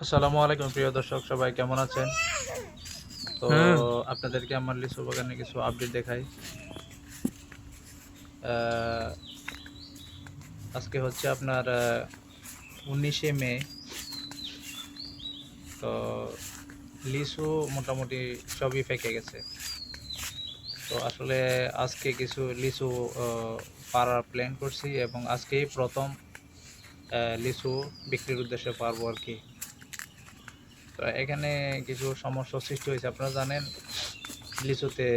আসসালামু আলাইকুম প্রিয় দর্শক সবাই কেমন আছেন? তো হুম। আপনাদেরকে আমার লিচু বাগানে কিছু আপডেট দেখাই। আজকে হচ্ছে আপনার উনিশে মে। তো লিচু মোটামুটি সবই ফেকে গেছে। তো আসলে আজকে কিছু লিচু পাড়ার প্ল্যান করছি এবং আজকেই প্রথম লিচু বিক্রির উদ্দেশ্যে পারব আর কি। তো এখানে কিছু সমস্যার সৃষ্টি হয়েছে, আপনারা জানেন। লিচুতে,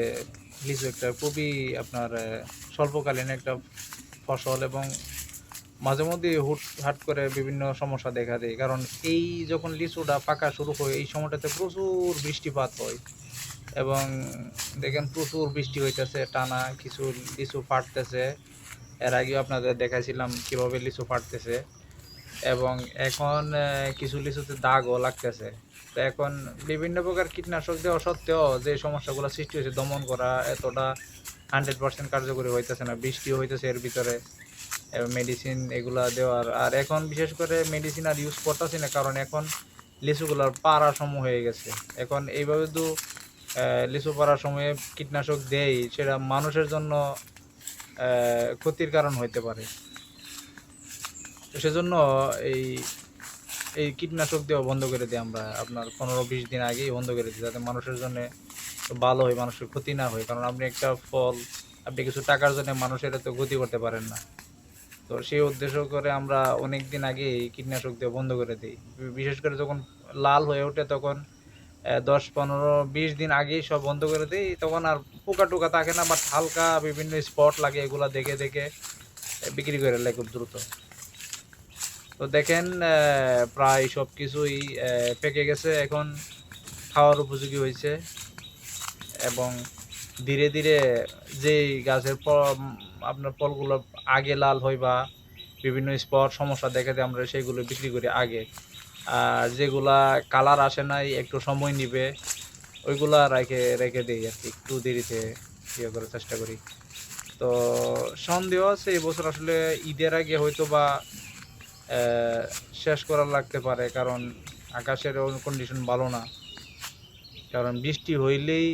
লিচু একটা খুবই আপনার স্বল্পকালীন একটা ফসল এবং মাঝে মধ্যে হুট, হাট করে বিভিন্ন সমস্যা দেখা দেয়। কারণ এই যখন লিচুটা পাকা শুরু হয়, এই সময়টাতে প্রচুর বৃষ্টিপাত হয় এবং দেখেন প্রচুর বৃষ্টি হইতেছে, টানা কিছু লিচু ফাটতেছে। এর আগেও আপনাদের দেখাইছিলাম কীভাবে লিচু ফাটতেছে এবং এখন কিছু লিচুতে দাগও লাগতেছে। তো এখন বিভিন্ন প্রকার কীটনাশক দেওয়া সত্ত্বেও যে সমস্যাগুলো সৃষ্টি হয়েছে, দমন করা এতটা হান্ড্রেড পার্সেন্ট কার্যকরী হইতেছে না, বৃষ্টিও হইতেছে এর ভিতরে মেডিসিন এগুলা দেওয়ার, আর এখন বিশেষ করে মেডিসিন আর ইউজ করতেছি না, কারণ এখন লিচুগুলোর পাড়া সময় হয়ে গেছে। এখন এইভাবে তো লিচু পাড়ার সময়ে কীটনাশক দেই, সেটা মানুষের জন্য ক্ষতির কারণ হইতে পারে। সেজন্য এই এই কীটনাশক দেওয়া বন্ধ করে দিই আমরা। আপনার পনেরো বিশ দিন আগেই বন্ধ করে দিই যাতে মানুষের জন্য ভালো হয়, মানুষের ক্ষতি না হয়। কারণ আপনি একটা ফল, আপনি কিছু টাকার জন্য মানুষের তো ক্ষতি করতে পারেন না। তো সেই উদ্দেশ্য করে আমরা অনেক দিন আগে এই কীটনাশক দেওয়া বন্ধ করে দিই। বিশেষ করে যখন লাল হয়ে ওঠে তখন দশ পনেরো বিশ দিন আগেই সব বন্ধ করে দিই। তখন আর পোকা টোকা থাকে না বাট হালকা বিভিন্ন স্পট লাগে, এগুলো দেখে দেখে বিক্রি করে লাই খুব দ্রুত। তো দেখেন প্রায় সব কিছুই পেকে গেছে। এখন খাওয়ার উপযোগী হয়েছে। এবং ধীরে ধীরে যেই গাছের আপনার ফলগুলো আগে লাল হয় বা বিভিন্ন স্পট সমস্যা দেখা দেয়, আমরা সেগুলো বিক্রি করি আগে। আর যেগুলা কালার আসে নাই, একটু সময় নিবে, ওইগুলা রেখে রেখে দিই আর কি। একটু দেরিতে ইয়ে করার চেষ্টা করি। তো সন্দেহ আছে, এই বছর আসলে ঈদের আগে হয়তো বা শেষ করা লাগতে পারে, কারণ আকাশের কন্ডিশন ভালো না। কারণ বৃষ্টি হইলেই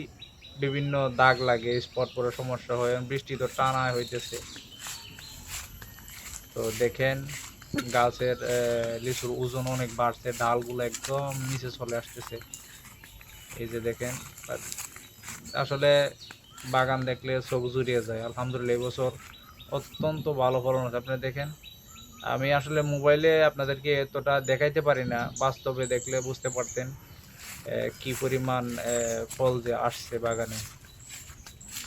বিভিন্ন দাগ লাগে স্পট পরে সমস্যা হয় বৃষ্টি তো টানা হইতেছে। তো দেখেন, গাছের লিচুর ওজন অনেক বাড়ছে, ডালগুলো একদম নিচে চলে আসতেছে। এই যে দেখেন আসলে বাগান দেখলে চোখ জুড়িয়ে যায়। আলহামদুলিল্লাহ এবছর অত্যন্ত ভালো ফলন হচ্ছে আপনি দেখেন আমি আসলে মোবাইলে আপনাদেরকে এতটা দেখাইতে পারি না, বাস্তবে দেখলে বুঝতে পারতেন কি পরিমাণ ফল যে আসছে বাগানে।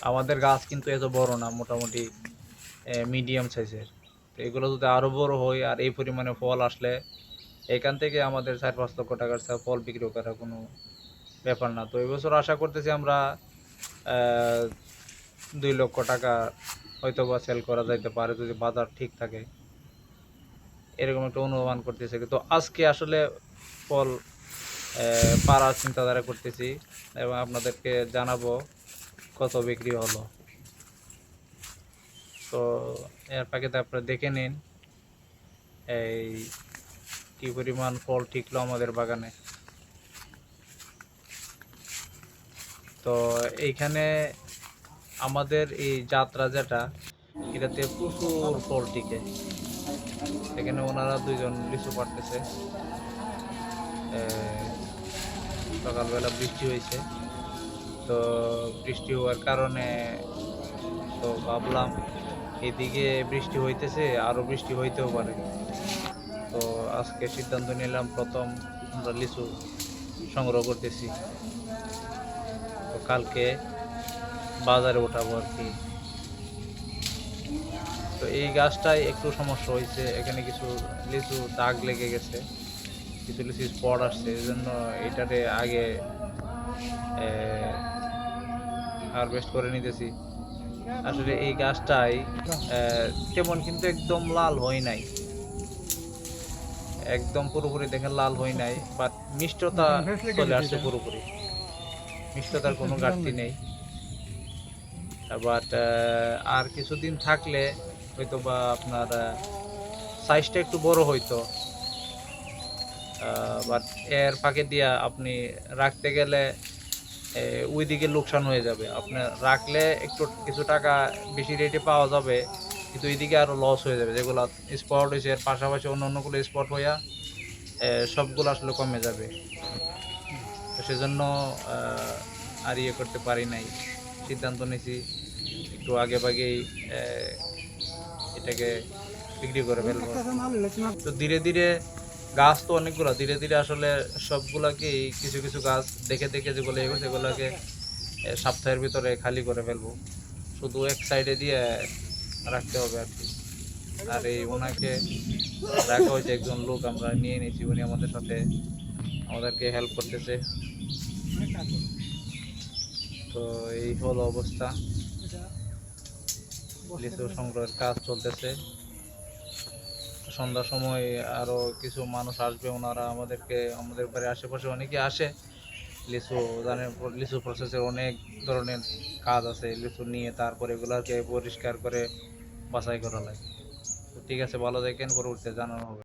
আমাদের গাছ কিন্তু এত বড় না, মোটামুটি মিডিয়াম সাইজের তো এগুলো যদি আরও বড় হয় আর এই পরিমাণে ফল আসলে, এখান থেকে আমাদের চার পাঁচ লক্ষ টাকার ফল বিক্রি করা কোনো ব্যাপার না। তো এবছর আশা করতেছি আমরা দুই লক্ষ টাকা হয়তো বা সেল করা যাইতে পারে যদি বাজার ঠিক থাকে। এরকম একটা অনুমান করতেছে। তো আজকে আসলে ফল পাড়ার চিন্তাধারা করতেছি এবং আপনাদেরকে জানাব কত বিক্রি হলো। তো এর পাখিতে আপনারা দেখে নিন, এই কি পরিমাণ ফল ঠিকলো আমাদের বাগানে। তো এইখানে আমাদের এই যাত্রা যেটা, এটাতে প্রচুর ফল টিকে। এখানে ওনারা দুইজন লিচু পাড়তেছে। সকালবেলা বৃষ্টি হয়েছে। তো বৃষ্টি হওয়ার কারণে তো ভাবলাম এদিকে বৃষ্টি হইতেছে আরও বৃষ্টি হইতেও পারে। তো আজকে সিদ্ধান্ত নিলাম প্রথম আমরা লিচু সংগ্রহ করতেছি। তো কালকে বাজারে ওঠাবো আর কি। তো এই গাছটায় একটু সমস্যা হয়েছে। এখানে কিছু লিচু দাগ লেগে গেছে। কিছু লিচু স্পট আসছে। এই জন্য এটারে আগে হারভেস্ট করে নিতেছি। আসলে এই গাছটাই তেমন কিন্তু একদম লাল হয় নাই। একদম পুরোপুরি দেখেন লাল হয় নাই বাট মিষ্টতা চলে আসছে পুরোপুরি। মিষ্টতার কোনো ঘাটতি নেই। বাট আর কিছুদিন থাকলে হয়তো বা আপনার সাইজটা একটু বড় হইতো। বাট এর ফাঁকে দিয়া আপনি রাখতে গেলে এ, ওইদিকে লোকসান হয়ে যাবে। আপনি রাখলে একটু কিছু টাকা বেশি রেটে পাওয়া যাবে কিন্তু এইদিকে আরও লস হয়ে যাবে। যেগুলো স্পট হয়েছে এর পাশাপাশি অন্য অন্যগুলো স্পট হইয়া সবগুলো আসলে কমে যাবে। সেজন্য আর ইয়ে করতে পারি নাই। সিদ্ধান্ত নিয়েছি একটু আগে ভাগেই এটাকে বিক্রি করে ফেলব। তো ধীরে ধীরে গাছ তো অনেকগুলো ধীরে ধীরে আসলে সবগুলাকেই কিছু কিছু গাছ দেখে দেখে যেগুলো এগো সেগুলোকে সপ্তাহের ভিতরে খালি করে ফেলব। শুধু এক সাইডে দিয়ে রাখতে হবে আর কি। আর এই ওনাকে রাখা হয়েছে একজন লোক আমরা নিয়ে নিয়েছি উনি আমাদের সাথে আমাদেরকে হেল্প করতেছে। তো এই হলো অবস্থা। লিচু সংগ্রহের কাজ চলতেছে। সন্ধ্যার সময় আরও কিছু মানুষ আসবে, ওনারা আমাদেরকে, আমাদের বাড়ির আশেপাশে অনেকে আসে। লিচু জানেন লিচু প্রসেসের অনেক ধরনের কাজ আছে, লিচু নিয়ে তারপরে এগুলাকে পরিষ্কার করে বাছাই করা লাগে। ঠিক আছে, ভালো দেখেন পরবর্তীতে জানানো হবে।